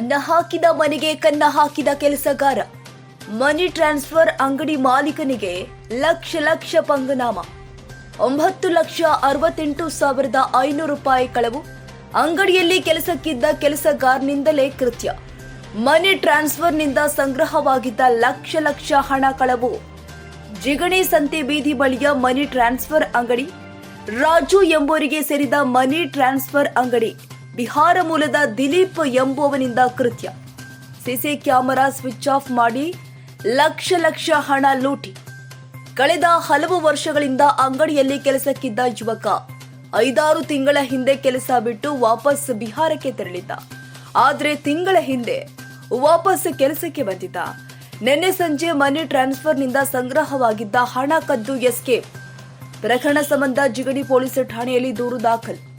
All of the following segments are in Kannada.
ಕನ್ನ ಹಾಕಿದ ಮನೆಗೆ ಕನ್ನ ಹಾಕಿದ ಕೆಲಸಗಾರ. ಮನಿ ಟ್ರಾನ್ಸ್ಫರ್ ಅಂಗಡಿ ಮಾಲೀಕನಿಗೆ ಲಕ್ಷ ಲಕ್ಷ ಪಂಗನಾಮ. ಒಂಬತ್ತು ಲಕ್ಷ ಅರವತ್ತೆಂಟು ಸಾವಿರದ ಐನೂರು ರೂಪಾಯಿ ಕಳವು. ಅಂಗಡಿಯಲ್ಲಿ ಕೆಲಸಕ್ಕಿದ್ದ ಕೆಲಸಗಾರನಿಂದಲೇ ಕೃತ್ಯ. ಮನಿ ಟ್ರಾನ್ಸ್ಫರ್ನಿಂದ ಸಂಗ್ರಹವಾಗಿದ್ದ ಲಕ್ಷ ಲಕ್ಷ ಹಣ ಕಳವು. ಜಿಗಣಿ ಸಂತೆ ಬೀದಿ ಬಳಿಯ ಮನಿ ಟ್ರಾನ್ಸ್ಫರ್ ಅಂಗಡಿ. ರಾಜು ಎಂಬುವರಿಗೆ ಸೇರಿದ ಮನಿ ಟ್ರಾನ್ಸ್ಫರ್ ಅಂಗಡಿ. ಬಿಹಾರ ಮೂಲದ ದಿಲೀಪ್ ಎಂಬುವನಿಂದ ಕೃತ್ಯ. ಸಿಸಿ ಕ್ಯಾಮೆರಾ ಸ್ವಿಚ್ ಆಫ್ ಮಾಡಿ ಲಕ್ಷ ಲಕ್ಷ ಹಣ ಲೂಟಿ. ಕಳೆದ ಹಲವು ವರ್ಷಗಳಿಂದ ಅಂಗಡಿಯಲ್ಲಿ ಕೆಲಸಕ್ಕಿದ್ದ ಯುವಕ ಐದಾರು ತಿಂಗಳ ಹಿಂದೆ ಕೆಲಸ ಬಿಟ್ಟು ವಾಪಸ್ ಬಿಹಾರಕ್ಕೆ ತೆರಳಿದ್ದ. ಆದರೆ ತಿಂಗಳ ಹಿಂದೆ ವಾಪಸ್ ಕೆಲಸಕ್ಕೆ ಬಂದಿದ್ದ. ನಿನ್ನೆ ಸಂಜೆ ಮನಿ ಟ್ರಾನ್ಸ್ಫರ್ನಿಂದ ಸಂಗ್ರಹವಾಗಿದ್ದ ಹಣ ಕದ್ದು ಎಸ್ಕೇಪ್. ಪ್ರಕರಣ ಸಂಬಂಧ ಜಿಗಣಿ ಪೊಲೀಸ್ ಠಾಣೆಯಲ್ಲಿ ದೂರು ದಾಖಲು.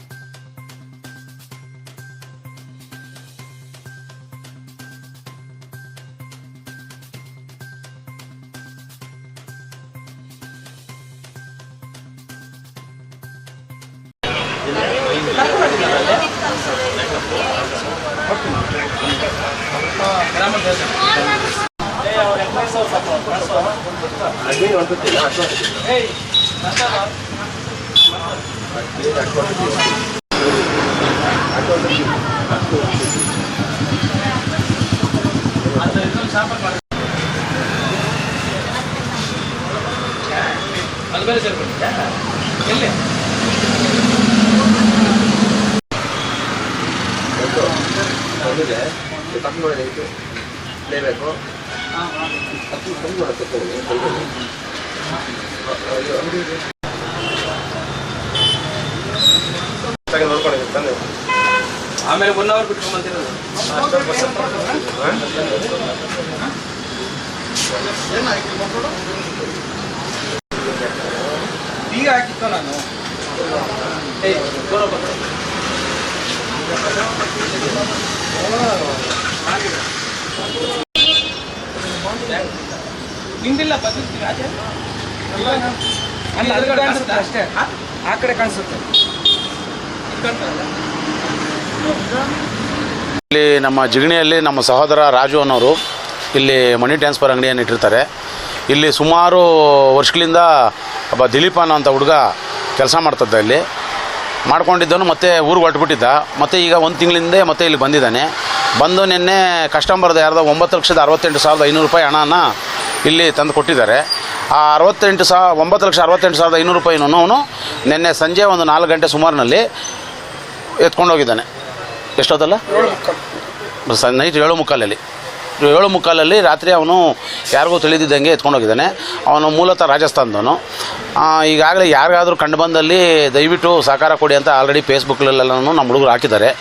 ಅದು ಬೇರೆ ಸೇರ್ಕೊಂಡಿದ್ಯಾ ಎಲ್ಲಿ ಬಂದಿದೆ ಕಟ್ ಮಾಡಿ ಇದು ಲೇಬೇಕು ಅದು ತಂದು ತಗೊಳ್ಳಿ ನೋಡ್ಕೊಂಡಿದ್ದೀನಿ ತಂದೆ. ಆಮೇಲೆ ಒನ್ ಅವರ್ ಬಿಟ್ಕೊಂಬಂತಿರೋದು ಈಗ ಹಾಕಿತ್ತು ನಾನು? ಏ ದೂರ ಬಂದು ನಿಂದಿಲ್ಲ ಬದಲಿಸ್ತೀವಿ ಆಚೆ ಅಲ್ಲ ಅದು ಕಾಣಿಸುತ್ತೆ? ಅಷ್ಟೇ. ಆ ಕಡೆ ಕಾಣಿಸುತ್ತೆ. ಇಲ್ಲಿ ನಮ್ಮ ಜಿಗಣಿಯಲ್ಲಿ ನಮ್ಮ ಸಹೋದರ ರಾಜು ಅನ್ನೋರು ಇಲ್ಲಿ ಮನಿ ಟ್ರಾನ್ಸ್ಫರ್ ಅಂಗಡಿಯನ್ನು ಇಟ್ಟಿರ್ತಾರೆ. ಇಲ್ಲಿ ಸುಮಾರು ವರ್ಷಗಳಿಂದ ಒಬ್ಬ ದಿಲೀಪ ಅನ್ನೋ ಅಂಥ ಹುಡುಗ ಕೆಲಸ ಮಾಡ್ತದ್ದ ಇಲ್ಲಿ. ಮಾಡ್ಕೊಂಡಿದ್ದನು ಮತ್ತೆ ಊರಿಗೆ ಹೊರಟುಬಿಟ್ಟಿದ್ದ. ಮತ್ತೆ ಈಗ ಒಂದು ತಿಂಗಳಿಂದ ಮತ್ತೆ ಇಲ್ಲಿ ಬಂದಿದ್ದಾನೆ. ಬಂದು ನಿನ್ನೆ ಕಸ್ಟಮರ್ದು ಯಾರ್ದೋ ಒಂಬತ್ತು ಲಕ್ಷದ ಅರವತ್ತೆಂಟು ಸಾವಿರದ ಐನೂರು ರೂಪಾಯಿ ಹಣನ ಇಲ್ಲಿ ತಂದು ಕೊಟ್ಟಿದ್ದಾರೆ. ಆ ಅರವತ್ತೆಂಟು ಸಾ ಒಂಬತ್ತು ಲಕ್ಷ ಅರವತ್ತೆಂಟು ಸಾವಿರದ ಐನೂರು ರೂಪಾಯಿನೂ ಅವನು ನಿನ್ನೆ ಸಂಜೆ ಒಂದು ನಾಲ್ಕು ಗಂಟೆ ಸುಮಾರಿನಲ್ಲಿ ಎತ್ಕೊಂಡೋಗಿದ್ದಾನೆ. ಎಷ್ಟೊತ್ತಲ್ಲ? ನೈಟ್ ಏಳು ಮುಕ್ಕಾಲಲ್ಲಿ. ಏಳು ಮುಕ್ಕಾಲಲ್ಲಿ ರಾತ್ರಿ ಅವನು ಯಾರಿಗೂ ತಿಳಿದಿದ್ದಂಗೆ ಎತ್ಕೊಂಡು ಹೋಗಿದ್ದಾನೆ ಅವನು ಮೂಲತಃ ರಾಜಸ್ಥಾನದವನು. ಈಗಾಗಲೇ ಯಾರಿಗಾದರೂ ಕಂಡು ಬಂದಲ್ಲಿ ದಯವಿಟ್ಟು ಸಹಕಾರ ಕೊಡಿ ಅಂತ ಆಲ್ರೆಡಿ ಫೇಸ್ಬುಕ್ಲೆಲ್ಲನೂ ನಮ್ಮ ಹುಡುಗರು ಹಾಕಿದ್ದಾರೆ.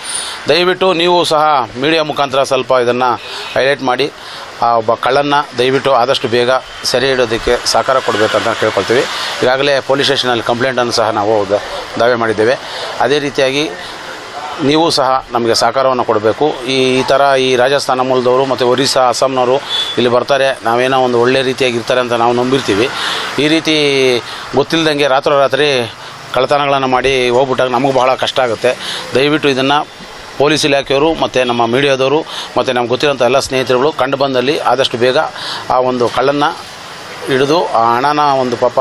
ದಯವಿಟ್ಟು ನೀವು ಸಹ ಮೀಡಿಯಾ ಮುಖಾಂತರ ಸ್ವಲ್ಪ ಇದನ್ನು ಹೈಲೈಟ್ ಮಾಡಿ. ಆ, ಒಬ್ಬ ಕಳ್ಳನ್ನು ದಯವಿಟ್ಟು ಆದಷ್ಟು ಬೇಗ ಸೆರೆ ಹಿಡೋದಕ್ಕೆ ಸಹಕಾರ ಕೊಡಬೇಕಂತ ಕೇಳ್ಕೊಳ್ತೀವಿ. ಈಗಾಗಲೇ ಪೊಲೀಸ್ ಸ್ಟೇಷನಲ್ಲಿ ಕಂಪ್ಲೇಂಟನ್ನು ಸಹ ನಾವು ದಾವೆ ಮಾಡಿದ್ದೇವೆ. ಅದೇ ರೀತಿಯಾಗಿ ನೀವು ಸಹ ನಮಗೆ ಸಹಕಾರವನ್ನು ಕೊಡಬೇಕು. ಈ ಈ ಥರ ಈ ರಾಜಸ್ಥಾನ ಮೂಲದವರು ಮತ್ತು ಒರಿಸ್ಸಾ, ಅಸ್ಸಾಂನವರು ಇಲ್ಲಿ ಬರ್ತಾರೆ. ನಾವೇನೋ ಒಂದು ಒಳ್ಳೆ ರೀತಿಯಾಗಿ ಇರ್ತಾರೆ ಅಂತ ನಾವು ನಂಬಿರ್ತೀವಿ. ಈ ರೀತಿ ಗೊತ್ತಿಲ್ಲದಂಗೆ ರಾತ್ರೋರಾತ್ರಿ ಕಳ್ಳತನಗಳನ್ನು ಮಾಡಿ ಹೋಗ್ಬಿಟ್ಟಾಗ ನಮಗೆ ಬಹಳ ಕಷ್ಟ ಆಗುತ್ತೆ. ದಯವಿಟ್ಟು ಇದನ್ನು ಪೊಲೀಸ್ ಇಲಾಖೆಯವರು ಮತ್ತು ನಮ್ಮ ಮೀಡಿಯಾದವರು ಮತ್ತು ನಮ್ಗೆ ಗೊತ್ತಿರೋಂಥ ಎಲ್ಲ ಸ್ನೇಹಿತರುಗಳು ಕಂಡು ಬಂದಲ್ಲಿ ಆದಷ್ಟು ಬೇಗ ಆ ಒಂದು ಕಳ್ಳನ್ನು ಹಿಡಿದು ಆ ಹಣನ ಒಂದು ಪಾಪ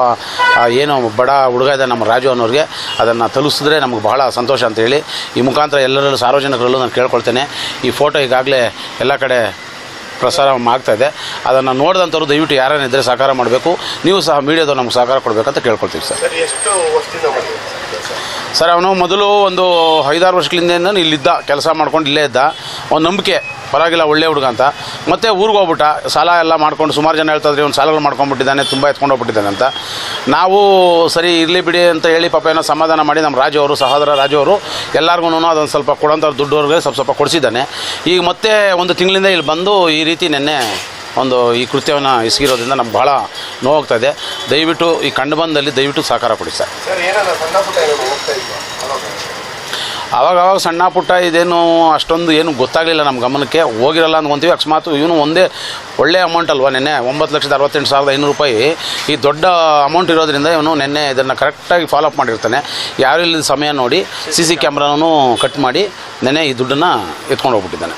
ಏನು ಬಡ ಹುಡುಗ ಇದೆ ನಮ್ಮ ರಾಜು ಅನ್ನೋರಿಗೆ ಅದನ್ನು ತಲುಪಿಸಿದ್ರೆ ನಮಗೆ ಬಹಳ ಸಂತೋಷ ಅಂತ ಹೇಳಿ ಈ ಮುಖಾಂತರ ಎಲ್ಲರಲ್ಲೂ ಸಾರ್ವಜನಿಕರಲ್ಲೂ ನಾನು ಕೇಳ್ಕೊಳ್ತೇನೆ. ಈ ಫೋಟೋ ಈಗಾಗಲೇ ಎಲ್ಲ ಕಡೆ ಪ್ರಸಾರ ಆಗ್ತಾ ಇದೆ. ಅದನ್ನು ನೋಡಿದಂಥವ್ರು ದಯವಿಟ್ಟು ಯಾರೇನಿದ್ದರೆ ಸಹಕಾರ ಮಾಡಬೇಕು. ನೀವು ಸಹ ಮೀಡಿಯಾದವ್ರು ನಮ್ಗೆ ಸಹಕಾರ ಕೊಡಬೇಕಂತ ಕೇಳ್ಕೊಳ್ತೀವಿ ಸರ್. ಎಷ್ಟು ಸರ್ ಅವನು ಮೊದಲು ಒಂದು ಐದಾರು ವರ್ಷಗಳಿಂದ ಇಲ್ಲಿದ್ದ ಕೆಲಸ ಮಾಡ್ಕೊಂಡು ಇಲ್ಲೇ ಇದ್ದ. ಒಂದು ನಂಬಿಕೆ ಪರವಾಗಿಲ್ಲ, ಒಳ್ಳೆ ಹುಡುಗ ಅಂತ. ಮತ್ತೆ ಊರಿಗೆ ಹೋಗ್ಬಿಟ್ಟ. ಸಾಲ ಎಲ್ಲ ಮಾಡ್ಕೊಂಡು ಸುಮಾರು ಜನ ಹೇಳ್ತಾ ಇದ್ರೆ ಒಂದು ಸಾಲಗಳು ಮಾಡ್ಕೊಂಡ್ಬಿಟ್ಟಿದ್ದಾನೆ, ತುಂಬ ಎತ್ಕೊಂಡು ಹೋಗ್ಬಿಟ್ಟಿದ್ದಾನೆ ಅಂತ. ನಾವು ಸರಿ ಇರಲಿ ಬಿಡಿ ಅಂತ ಹೇಳಿ ಪಾಪ ಏನೋ ಸಮಾಧಾನ ಮಾಡಿ ನಮ್ಮ ರಾಜು ಅವರು, ಸಹೋದರ ರಾಜು ಅವರು ಎಲ್ಲರಿಗೂ ಅದೊಂದು ಸ್ವಲ್ಪ ಕೊಡೋಂಥ ದುಡ್ಡವ್ರಿಗೆ ಸ್ವಲ್ಪ ಸ್ವಲ್ಪ ಕೊಡಿಸಿದ್ದಾನೆ. ಈಗ ಮತ್ತೆ ಒಂದು ತಿಂಗಳಿಂದ ಇಲ್ಲಿ ಬಂದು ಈ ರೀತಿ ನೆನ್ನೆ ಒಂದು ಈ ಕೃತ್ಯವನ್ನು ಇಸ್ಗಿರೋದ್ರಿಂದ ನಮ್ಗೆ ಭಾಳ ನೋವಾಗ್ತಾ ಇದೆ. ದಯವಿಟ್ಟು ಈ ಕಂಡು ಬಂದಲ್ಲಿ ದಯವಿಟ್ಟು ಸಹಕಾರ ಕೊಡಿ ಸರ್. ಆವಾಗವಾಗ ಸಣ್ಣ ಪುಟ್ಟ ಇದೇನು ಅಷ್ಟೊಂದು ಏನು ಗೊತ್ತಾಗಲಿಲ್ಲ ನಮ್ಮ ಗಮನಕ್ಕೆ. ಹೋಗಿರಲ್ಲ ಅಂದ್ಕೊಂತೀವಿ. ಅಕಸ್ಮಾತ್ ಇವನು ಒಂದೇ ಒಳ್ಳೆ ಅಮೌಂಟ್ ಅಲ್ವಾ ನೆನ್ನೆ? ಒಂಬತ್ತು ಲಕ್ಷದ ಅರವತ್ತೆಂಟು ಸಾವಿರದ ಐನೂರು ರೂಪಾಯಿ. ಈ ದೊಡ್ಡ ಅಮೌಂಟ್ ಇರೋದ್ರಿಂದ ಇವನು ನೆನ್ನೆ ಇದನ್ನು ಕರೆಕ್ಟಾಗಿ ಫಾಲೋ ಫಾಲೋಅಪ್ ಮಾಡಿರ್ತಾನೆ. ಯಾರು ಇಲ್ಲದ ಸಮಯ ನೋಡಿ ಸಿ ಸಿ ಕ್ಯಾಮ್ರಾನೂ ಕಟ್ ಮಾಡಿ ನೆನ್ನೆ ಈ ದುಡ್ಡನ್ನು ಎತ್ಕೊಂಡು ಹೋಗ್ಬಿಟ್ಟಿದ್ದಾನೆ.